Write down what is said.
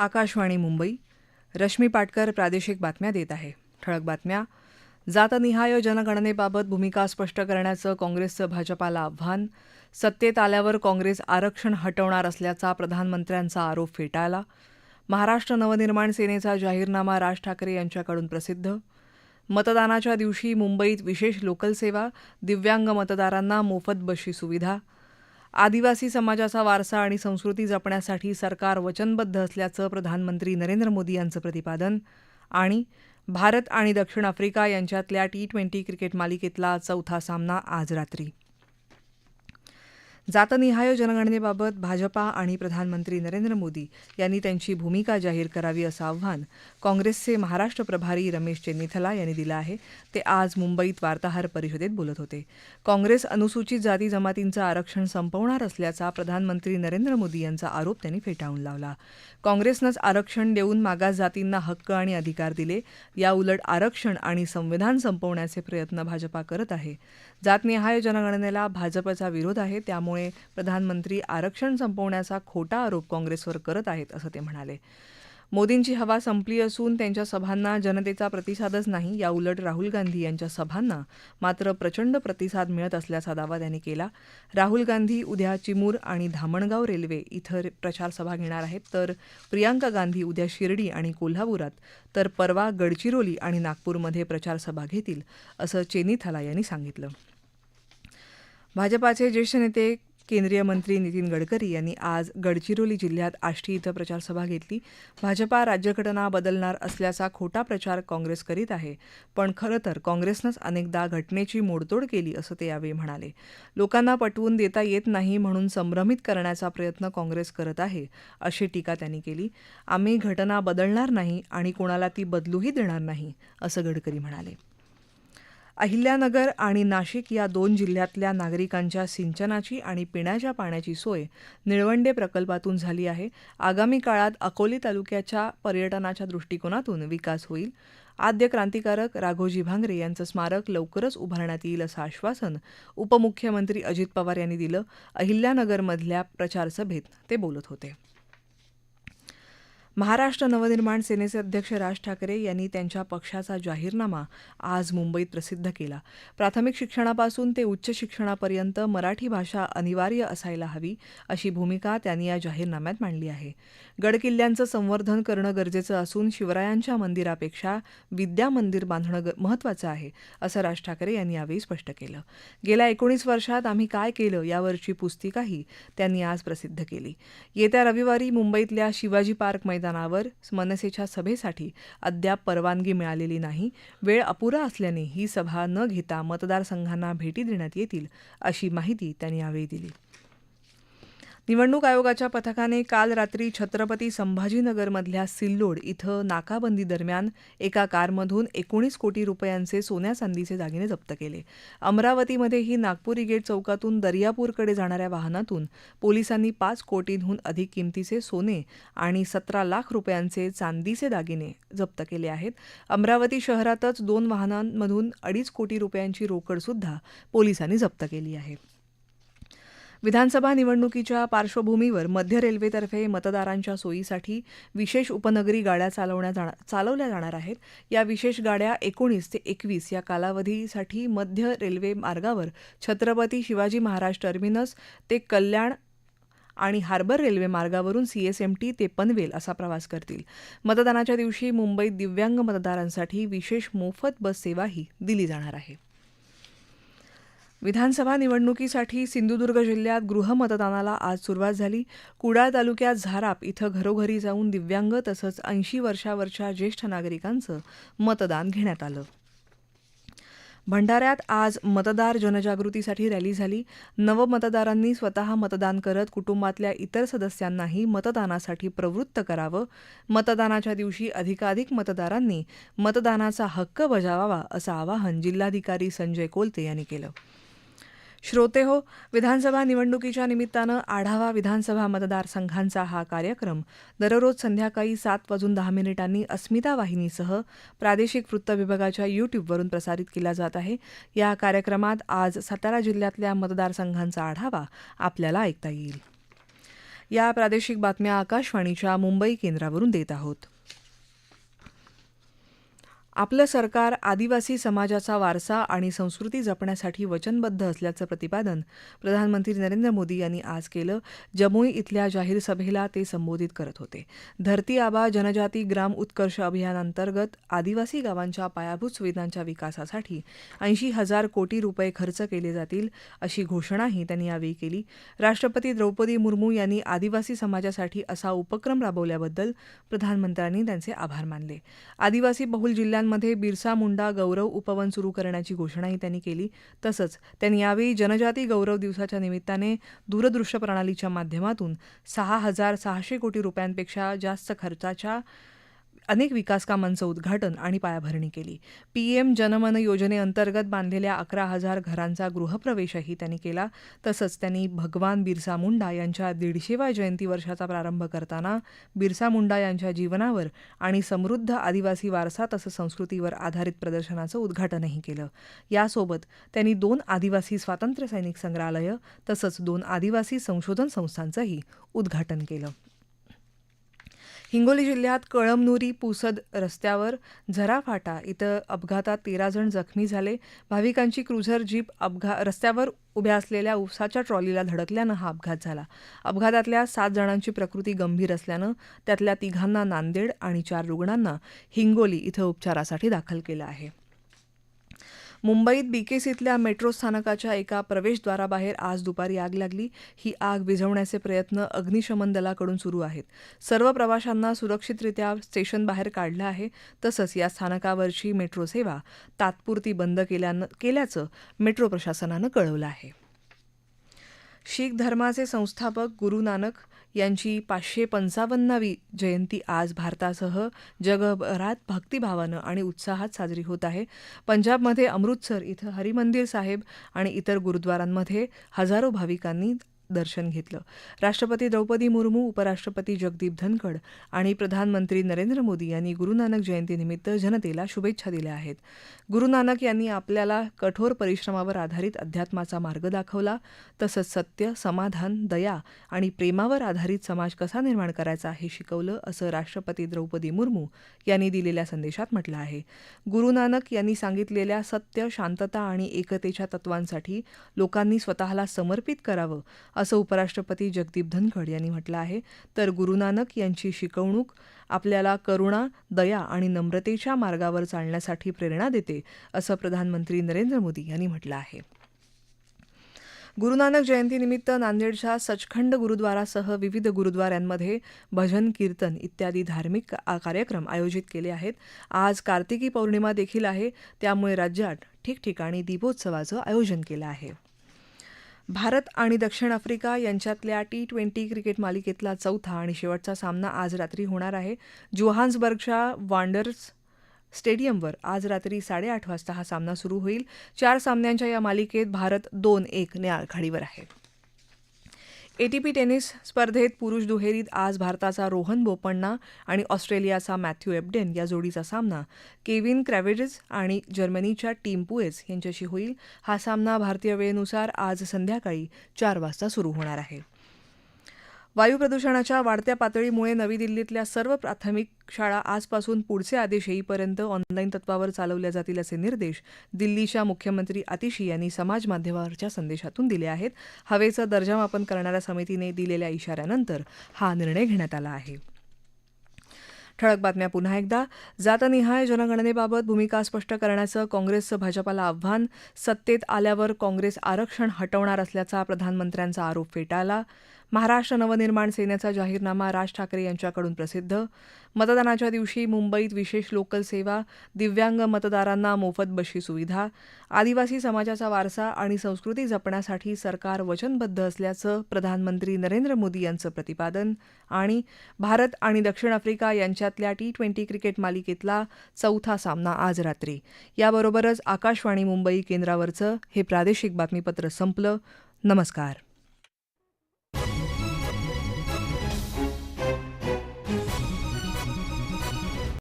आकाशवाणी मुंबई. रश्मी पाटकर प्रादेशिक बातम्या देत आहे. ठळक बातम्या. जातनिहाय जनगणनेबाबत भूमिका स्पष्ट करण्याचं काँग्रेसचं भाजपाला आव्हान. सत्तेत आल्यावर काँग्रेस आरक्षण हटवणार असल्याचा प्रधानमंत्र्यांचा आरोप फेटाळला. महाराष्ट्र नवनिर्माण सेनेचा जाहीरनामा राज ठाकरे यांच्याकडून प्रसिद्ध. मतदानाच्या दिवशी मुंबईत विशेष लोकल सेवा दिव्यांग मतदारांना मोफत बसची सुविधा. आदिवासी समाजाचा वारसा आणि संस्कृती जपण्यासाठी सरकार वचनबद्ध असल्याचं प्रधानमंत्री नरेंद्र मोदी यांचं प्रतिपादन आणि भारत आणि दक्षिण आफ्रिका यांच्यातल्या टी ट्वेंटी क्रिकेट मालिकेतला चौथा सामना आज रात्री. जातनिहाय जनगणनेबाबत भाजपा आणि प्रधानमंत्री नरेंद्र मोदी यांनी त्यांची भूमिका जाहीर करावी असं आव्हान काँग्रेसचे महाराष्ट्र प्रभारी रमेश चेन्निथला यांनी दिलं आहे. ते आज मुंबईत वार्ताहर परिषदेत बोलत होते. काँग्रेस अनुसूचित जाती जमातींचं आरक्षण संपवणार असल्याचा प्रधानमंत्री नरेंद्र मोदी यांचा आरोप त्यांनी फेटाळून लावला. काँग्रेसनंच आरक्षण देऊन मागास जातींना हक्क आणि अधिकार दिले. याउलट आरक्षण आणि संविधान संपवण्याचे प्रयत्न भाजपा करत आहे. जातनिहाय जनगणनेला भाजपचा विरोध आहे त्यामुळे प्रधानमंत्री आरक्षण संपवण्याचा खोटा आरोप काँग्रेसवर करत आहेत असं ते म्हणाले. मोदींची हवा संपली असून त्यांच्या सभांना जनतेचा प्रतिसादच नाही याउलट राहुल गांधी यांच्या सभांना मात्र प्रचंड प्रतिसाद मिळत असल्याचा दावा त्यांनी केला. राहुल गांधी उद्या चिमूर आणि धामणगाव रेल्वे इथं प्रचारसभा घेणार आहेत तर प्रियांका गांधी उद्या शिर्डी आणि कोल्हापुरात तर परवा गडचिरोली आणि नागपूरमध्ये प्रचारसभा घेतील असं चेनीथला यांनी सांगितलं. भाजपाचे ज्येष्ठ नेते केंद्रीय मंत्री नितीन गडकरी यांनी आज गडचिरोली जिल्ह्यात आष्टी इथं प्रचारसभा घेतली. भाजपा राज्यघटना बदलणार असल्याचा खोटा प्रचार काँग्रेस करीत आहे. पण खरं तर काँग्रेसनंच अनेकदा घटनेची मोडतोड केली असं ते यावेळी म्हणाले. लोकांना पटवून देता येत नाही म्हणून संभ्रमित करण्याचा प्रयत्न काँग्रेस करत आहे अशी टीका त्यांनी केली. आम्ही घटना बदलणार नाही आणि कोणाला ती बदलूही देणार नाही असं गडकरी म्हणाले. अहिल्यानगर आणि नाशिक या दोन जिल्ह्यातल्या नागरिकांच्या सिंचनाची आणि पिण्याच्या पाण्याची सोय निळवंडे प्रकल्पातून झाली आहे. आगामी काळात अकोली तालुक्याच्या पर्यटनाच्या दृष्टिकोनातून विकास होईल. आद्य क्रांतिकारक राघोजी भांगरे यांचं स्मारक लवकरच उभारण्यात येईल असं आश्वासन उपमुख्यमंत्री अजित पवार यांनी दिलं. अहिल्यानगरमधल्या प्रचारसभेत ते बोलत होते. महाराष्ट्र नवनिर्माण सेनेचे अध्यक्ष राज ठाकरे यांनी त्यांच्या पक्षाचा जाहीरनामा आज मुंबईत प्रसिद्ध केला. प्राथमिक शिक्षणापासून ते उच्च शिक्षणापर्यंत मराठी भाषा अनिवार्य असायला हवी अशी भूमिका त्यांनी या जाहीरनाम्यात मांडली आहे. गडकिल्ल्यांचं संवर्धन करणं गरजेचं असून शिवरायांच्या मंदिरापेक्षा विद्या मंदिर बांधणं महत्त्वाचं आहे असं राज ठाकरे यांनी यावेळी स्पष्ट केलं. गेल्या एकोणीस वर्षात आम्ही काय केलं यावरची पुस्तिकाही त्यांनी आज प्रसिद्ध केली. येत्या रविवारी मुंबईतल्या शिवाजी पार्क मैदान मैदानावर मनसेच्या सभेसाठी अद्याप परवानगी मिळालेली नाही. वेळ अपुरा असल्याने ही सभा न घेता मतदारसंघांना भेटी देण्यात येतील अशी माहिती त्यांनी यावेळी दिली. निवडणूक आयोगाच्या पथकाने काल रात्री छत्रपती संभाजीनगरमधल्या सिल्लोड इथं नाकाबंदी दरम्यान एका कारमधून एकोणीस कोटी रुपयांचे सोन्या चांदीचे दागिने जप्त केले. अमरावतीमध्येही नागपुरी गेट चौकातून दर्यापूरकडे जाणाऱ्या वाहनातून पोलिसांनी पाच कोटींहून अधिक किमतीचे सोने आणि सतरा लाख रुपयांचे चांदीचे दागिने जप्त केले आहेत. अमरावती शहरातच दोन वाहनांमधून अडीच कोटी रुपयांची रोकडसुद्धा पोलिसांनी जप्त केली आहे. विधानसभा निवडणुकीच्या पार्श्वभूमीवर मध्य रेल्वेतर्फे मतदारांच्या सोयीसाठी विशेष उपनगरी गाड्या चालवण्या जाणार चालवल्या जाणार आहेत. या विशेष गाड्या एकोणीस ते एकवीस या कालावधीसाठी मध्य रेल्वे मार्गावर छत्रपती शिवाजी महाराज टर्मिनस ते कल्याण आणि हार्बर रेल्वे मार्गावरून सीएसएमटी ते पनवेल असा प्रवास करतील. मतदानाच्या दिवशी मुंबईत दिव्यांग मतदारांसाठी विशेष मोफत बस सेवाही दिली जाणार आहे. विधानसभा निवडणुकीसाठी सिंधुदुर्ग जिल्ह्यात गृहमतदानाला आज सुरुवात झाली. कुडाळ तालुक्यात झाराप इथं घरोघरी जाऊन दिव्यांग तसंच ऐंशी वर्षावरच्या ज्येष्ठ नागरिकांचं मतदान घेण्यात आलं. भंडाऱ्यात आज मतदार जनजागृतीसाठी रॅली झाली. नवमतदारांनी स्वतः मतदान करत कुटुंबातल्या इतर सदस्यांनाही मतदानासाठी प्रवृत्त करावं. मतदानाच्या दिवशी अधिकाधिक मतदारांनी मतदानाचा हक्क बजावावा असं आवाहन जिल्हाधिकारी संजय कोलते यांनी केलं. श्रोते हो विधानसभा निवडणुकीच्या निमित्तानं आढावा विधानसभा मतदारसंघांचा हा कार्यक्रम दररोज संध्याकाळी सात वाजून दहा मिनिटांनी अस्मिता वाहिनीसह प्रादेशिक वृत्त विभागाच्या युट्यूबवरून प्रसारित केला जात आहे. या कार्यक्रमात आज सातारा जिल्ह्यातल्या मतदारसंघांचा आढावा आपल्याला ऐकता येईल. या प्रादेशिक बातम्या आकाशवाणीच्या मुंबई केंद्रावरून देत आहोत. आपलं सरकार आदिवासी समाजाचा वारसा आणि संस्कृती जपण्यासाठी वचनबद्ध असल्याचं प्रतिपादन प्रधानमंत्री नरेंद्र मोदी यांनी आज केलं. जमुई इथल्या जाहीर सभेला ते संबोधित करत होते. धरती आबा जनजाती ग्राम उत्कर्ष अभियानांतर्गत आदिवासी गावांच्या पायाभूत सुविधांच्या विकासासाठी ऐंशी हजार कोटी रुपये खर्च केले जातील अशी घोषणाही त्यांनी यावेळी केली. राष्ट्रपती द्रौपदी मुर्मू यांनी आदिवासी समाजासाठी असा उपक्रम राबवल्याबद्दल प्रधानमंत्र्यांनी त्यांचे आभार मानले. आदिवासी बहुल जिल्ह्यांमध्ये बिरसा मुंडा गौरव उपवन सुरू करण्याची घोषणाही त्यांनी केली. तसंच त्यांनी यावेळी जनजाती गौरव दिवसाच्या निमित्ताने दूरदृश्य प्रणालीच्या माध्यमातून सहा हजार सहाशे कोटी रुपयांपेक्षा जास्त खर्चाच्या अनेक विकासकामांचं उद्घाटन आणि पायाभरणी केली. पीएम जनमन योजनेअंतर्गत बांधलेल्या अकरा हजार घरांचा गृहप्रवेशही त्यांनी केला. तसंच त्यांनी भगवान बिरसा मुंडा यांच्या दीडशेव्या जयंती वर्षाचा प्रारंभ करताना बिरसा मुंडा यांच्या जीवनावर आणि समृद्ध आदिवासी वारसा तसंच संस्कृतीवर आधारित प्रदर्शनाचं उद्घाटनही केलं. यासोबत त्यांनी दोन आदिवासी स्वातंत्र्य सैनिक संग्रहालयं तसंच दोन आदिवासी संशोधन संस्थांचंही उद्घाटन केलं. हिंगोली जिल्ह्यात कळमनुरी पुसद रस्त्यावर झराफाटा इथं अपघातात तेरा जण जखमी झाले. भाविकांची क्रुझर जीप अपघा रस्त्यावर उभ्या असलेल्या उसाच्या ट्रॉलीला धडकल्यानं हा अपघात झाला. अपघातातल्या सात जणांची प्रकृती गंभीर असल्यानं त्यातल्या तिघांना नांदेड आणि चार रुग्णांना हिंगोली इथं उपचारासाठी दाखल केलं आहे. मुंबईत बीकेसीतल्या मेट्रो स्थानकाच्या एका प्रवेशद्वाराबाहेर आज दुपारी आग लागली. ही आग विझवण्याचे प्रयत्न अग्निशमन दलाकडून सुरू आहेत. सर्व प्रवाशांना सुरक्षितरित्या स्टेशनबाहेर काढलं आहे. तसंच या स्थानकावरची मेट्रो सेवा तात्पुरती बंद केल्यानं केल्याचं मेट्रो प्रशासनानं कळवलं आहे. शीख धर्माचे संस्थापक गुरु नानक यांची पाचशे पंचावन्नावी जयंती आज भारतासह जगभरात भक्तिभावानं आणि उत्साहात साजरी होत आहे. पंजाबमध्ये अमृतसर इथं हरिमंदिर साहेब आणि इतर गुरुद्वारांमध्ये हजारो भाविकांनी दर्शन घेतलं. राष्ट्रपती द्रौपदी मुर्मू उपराष्ट्रपती जगदीप धनखड आणि प्रधानमंत्री नरेंद्र मोदी यांनी गुरु नानक जयंतीनिमित्त जनतेला शुभेच्छा दिल्या आहेत. गुरु नानक यांनी आपल्याला कठोर परिश्रमावर आधारित अध्यात्माचा मार्ग दाखवला. तसंच सत्य समाधान दया आणि प्रेमावर आधारित समाज कसा निर्माण करायचा हे शिकवलं असं राष्ट्रपती द्रौपदी मुर्मू यांनी दिलेल्या संदेशात म्हटलं आहे. गुरु नानक यांनी सांगितलेल्या सत्य शांतता आणि एकतेच्या तत्वांसाठी लोकांनी स्वतःला समर्पित करावं असं उपराष्ट्रपती जगदीप धनखड यांनी म्हटलं आहे. तर गुरुनानक यांची शिकवणूक आपल्याला करुणा दया आणि नम्रतेच्या मार्गावर चालण्यासाठी प्रेरणा देते असं प्रधानमंत्री नरेंद्र मोदी यांनी म्हटलं आहे. गुरुनानक जयंतीनिमित्त नांदेडच्या सचखंड गुरुद्वारासह विविध गुरुद्वारांमध्ये भजन कीर्तन इत्यादी धार्मिक कार्यक्रम आयोजित केले आहेत. आज कार्तिकी पौर्णिमा देखील आहे. त्यामुळे राज्यात ठिकठिकाणी दीपोत्सवाचं आयोजन केलं आहे. भारत आणि दक्षिण आफ्रिका यांच्यातल्या टी ट्वेंटी क्रिकेट मालिकेतला चौथा आणि शेवटचा सामना आज रात्री होणार आहे. जोहान्सबर्गच्या वांडर्स स्टेडियमवर आज रात्री साडेआठ वाजता हा सामना सुरू होईल. चार सामन्यांच्या या मालिकेत भारत दोन एक ने आघाडीवर आहे. एटीपी टेनिस स्पर्धेत पुरुष दुहेरीत आज भारताचा रोहन बोपण्णा आणि ऑस्ट्रेलियाचा मॅथ्यू एबडेन या जोडीचा सामना. केविन क्रॅव्हेजेस आणि जर्मनीच्या टीम पुएस यांच्याशी होईल. हा सामना भारतीय वेळेनुसार आज संध्याकाळी चार वाजता सुरू होणार आहे. वायू प्रदूषणाच्या वाढत्या पातळीमुळे नवी दिल्लीतल्या सर्व प्राथमिक शाळा आजपासून पुढचे आदेश येईपर्यंत ऑनलाईन तत्वावर चालवल्या जातील असे निर्देश दिल्लीच्या मुख्यमंत्री आतिशी यांनी समाज माध्यमावरच्या संदेशातून दिले आहेत. हवेचं दर्जामापन करणाऱ्या समितीने दिलेल्या इशाऱ्यानंतर हा निर्णय घेण्यात आला आहे. ठळक बातम्या पुन्हा एकदा. जातनिहाय जनगणनेबाबत भूमिका स्पष्ट करण्याचं काँग्रेसचं भाजपाला आव्हान. सत्तेत आल्यावर काँग्रेस आरक्षण हटवणार असल्याचा प्रधानमंत्र्यांचा आरोप फेटाळला. महाराष्ट्र नवनिर्माण सेनेचा जाहीरनामा राज ठाकरे यांच्याकडून प्रसिद्ध. मतदानाच्या दिवशी मुंबईत विशेष लोकल सेवा दिव्यांग मतदारांना मोफत बशी सुविधा आदिवासी समाजाचा वारसा आणि संस्कृती जपण्यासाठी सरकार वचनबद्ध असल्याचं प्रधानमंत्री नरेंद्र मोदी यांचं प्रतिपादन आणि भारत आणि दक्षिण आफ्रिका यांच्यातल्या टी ट्वेंटी क्रिकेट मालिकेतला चौथा सामना आज रात्री. याबरोबरच आकाशवाणी मुंबई केंद्रावरचं हे प्रादेशिक बातमीपत्र संपलं. नमस्कार.